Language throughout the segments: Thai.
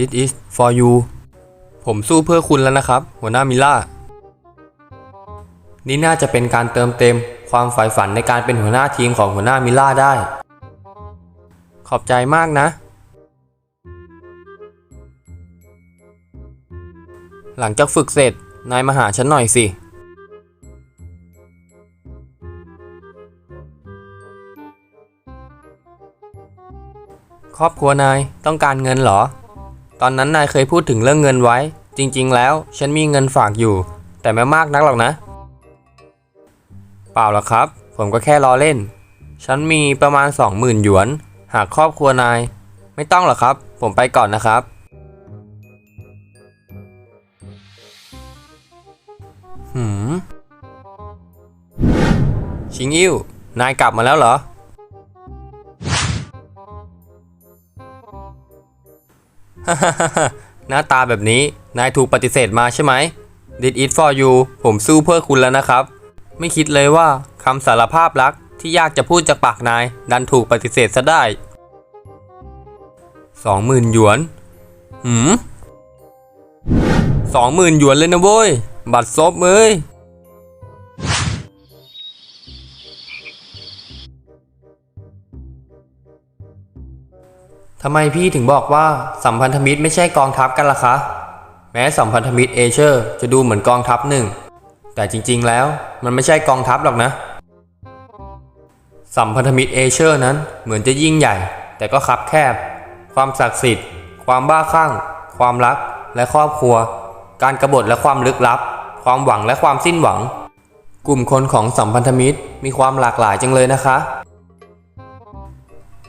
This is for you ผมสู้เพื่อคุณแล้วนะครับ หัวหน้ามิล่า นี่น่าจะเป็นการเติมเต็มความฝ่ายฝันในการเป็นหัวหน้าทีมของหัวหน้ามิล่าได้ ขอบใจมากนะ หลังจากฝึกเสร็จ นายมาหาฉันหน่อยสิ ครอบครัวนายต้องการเงินเหรอ ตอนนั้นนายเคยพูดถึงเรื่องเงินไว้ จริง ๆ แล้วฉันมีเงินฝากอยู่ แต่ไม่มากนักหรอกนะ เปล่าหรอกครับ ผมก็แค่ล้อเล่น ฉันมีประมาณ 20,000หยวน หากครอบครัวนาย ไม่ต้องหรอกครับ ผมไปก่อนนะครับ หืม ชิงอิ้วนายกลับมาแล้วเหรอ หน้าตาแบบนี้นายถูกปฏิเสธมาใช่ไหม Did it for you ผมสู้เพื่อคุณแล้วนะครับ ไม่คิดเลยว่าคำสารภาพรักที่ยากจะพูดจากปากนาย ดันถูกปฏิเสธซะได้สองหมื่นหยวน หืมสองหมื่นหยวนเลยนะเว้ย บัตรซบเอ้ย ทำไมพี่ถึงบอกว่าสัมพันธมิตรไม่ใช่กองทัพกันล่ะคะ แม้สัมพันธมิตรเอเชอร์จะดูเหมือนกองทัพหนึ่ง แต่จริงๆแล้วมันไม่ใช่กองทัพหรอกนะ สัมพันธมิตรเอเชอร์นั้นเหมือนจะยิ่งใหญ่ แต่ก็คับแคบ ความศักดิ์สิทธิ์ ความบ้าคลั่ง ความรักและครอบครัว การกรบฏและความลึกลับ ความหวังและความสิ้นหวัง กลุ่มคนของสัมพันธมิตรมีความหลากหลายจังเลยนะคะ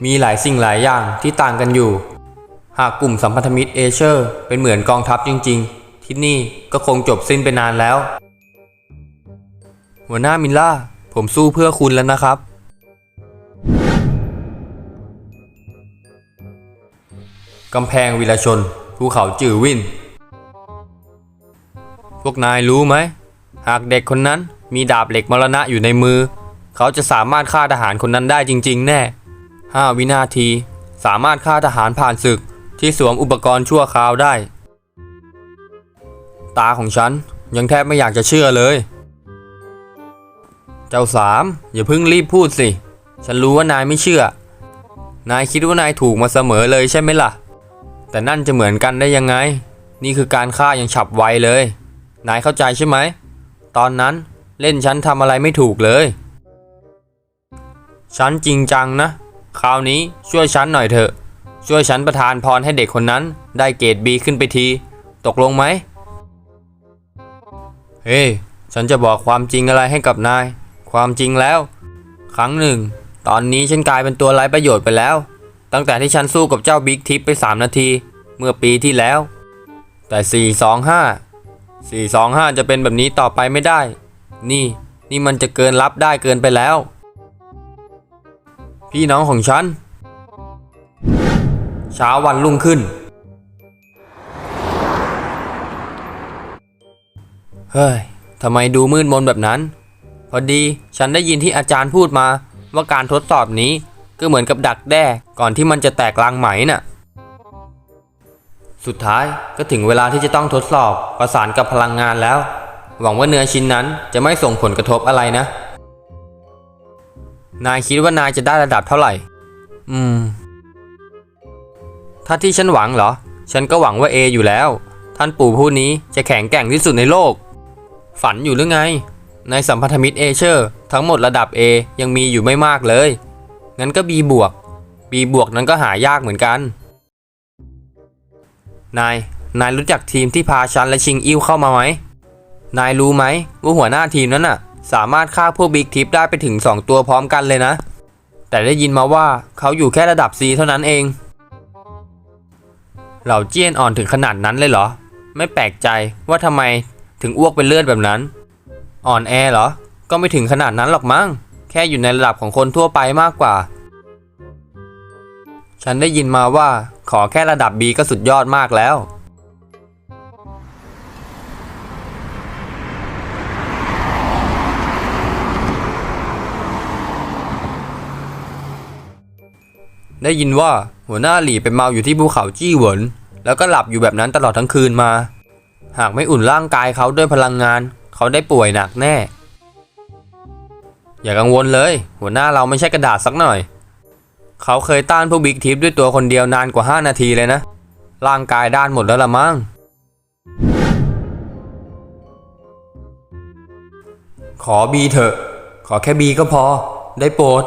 มีหลายสิ่งหลายอย่างที่ต่างกันอยู่ หากกลุ่มสัมพันธมิตรเอเชอร์ เป็นเหมือนกองทัพจริง ๆ ที่นี่ก็คงจบสิ้นไปนานแล้ว หัวหน้ามิลล่า ผมสู้เพื่อคุณแล้วนะครับ กำแพงวิรชน ภูเขาจือวิน พวกนายรู้ไหม หากเด็กคนนั้นมีดาบเหล็กมรณะอยู่ในมือ เขาจะสามารถฆ่าทหารคนนั้นได้จริง ๆ แน่ 5 วินาที สามารถฆ่าทหารผ่านศึกที่สวมอุปกรณ์ชั่วคราวได้ ตาของฉันยังแทบไม่อยากจะเชื่อเลย เจ้าสามอย่าเพิ่งรีบพูดสิ ฉันรู้ว่านายไม่เชื่อ นายคิดว่านายถูกมาเสมอเลยใช่ไหมล่ะ แต่นั่นจะเหมือนกันได้ยังไง นี่คือการฆ่าอย่างฉับไวเลย นายเข้าใจใช่ไหม ตอนนั้นเล่นฉันทำอะไรไม่ถูกเลย ฉันจริงจังนะ คราวนี้ช่วยฉันหน่อยเถอะ ช่วยฉันประทานพรให้เด็กคนนั้นได้เกรดบีขึ้นไปที ตกลงไหม เฮ้ฉันจะบอกความจริงอะไรให้กับนาย ความจริงแล้ว ครั้งหนึ่ง ตอนนี้ฉันกลายเป็นตัวไร้ประโยชน์ไปแล้ว ตั้งแต่ที่ฉันสู้กับเจ้าบิ๊กทิปไป 3 นาที เมื่อปีที่แล้ว แต่ 425 425 จะเป็นแบบนี้ต่อไปไม่ได้ นี่ นี่มันจะเกินรับได้เกินไปแล้ว พี่น้องของฉัน เช้าวันรุ่งขึ้น เฮ้ย ทำไมดูมืดมนแบบนั้น พอดีฉันได้ยินที่อาจารย์พูดมา ว่าการทดสอบนี้ก็เหมือนกับดักแด้ก่อนที่มันจะแตกรังไหมน่ะ สุดท้ายก็ถึงเวลาที่จะต้องทดสอบประสานกับพลังงานแล้ว หวังว่าเนื้อชิ้นนั้นจะไม่ส่งผลกระทบอะไรนะ นายคิดว่านายจะได้ระดับเท่าไหร่ อืม ถ้าที่ฉันหวังเหรอ ฉันก็หวังว่า A อยู่แล้ว ท่านปู่ผู้นี้จะแข็งแกร่งที่สุดในโลก ฝันอยู่หรือไง ในสัมพันธมิตรเอเชอร์ทั้งหมดระดับ A ยังมีอยู่ไม่มากเลย งั้นก็ B บวก B บวกนั้นก็หายากเหมือนกัน นาย นายรู้จักทีมที่พาฉันและชิงอิ้วเข้ามาไหม นายรู้ไหมว่าหัวหน้าทีมนั้นน่ะ สามารถฆ่าพวกบิ๊กทิปได้ไปถึง 2 ตัวพร้อมกันเลยนะ แต่ได้ยินมาว่าเขาอยู่แค่ระดับ C เท่านั้นเอง เหล่าเจี้ยนอ่อนถึงขนาดนั้นเลยเหรอ ไม่แปลกใจว่าทำไมถึงอ้วกเป็นเลือดแบบนั้น อ่อนแอเหรอ ก็ไม่ถึงขนาดนั้นหรอกมั้ง แค่อยู่ในระดับของคนทั่วไปมากกว่า ฉันได้ยินมาว่าขอแค่ระดับ B ก็สุดยอดมากแล้ว ได้ยินว่าหัวหน้าหลี่ไปเมาอยู่ที่ภูเขาจี้เหวินแล้วก็หลับอยู่แบบนั้นตลอดทั้งคืนมา หากไม่อุ่นร่างกายเขาด้วยพลังงาน เขาได้ป่วยหนักแน่ อย่ากังวลเลย หัวหน้าเราไม่ใช่กระดาษสักหน่อย เขาเคยต้านพวกบิ๊กทิปด้วยตัวคนเดียวนานกว่า 5 นาทีเลยนะ ร่างกายด้านหมดแล้วละมั้งขอบีเถอะ ขอแค่บีก็พอ ได้โปรด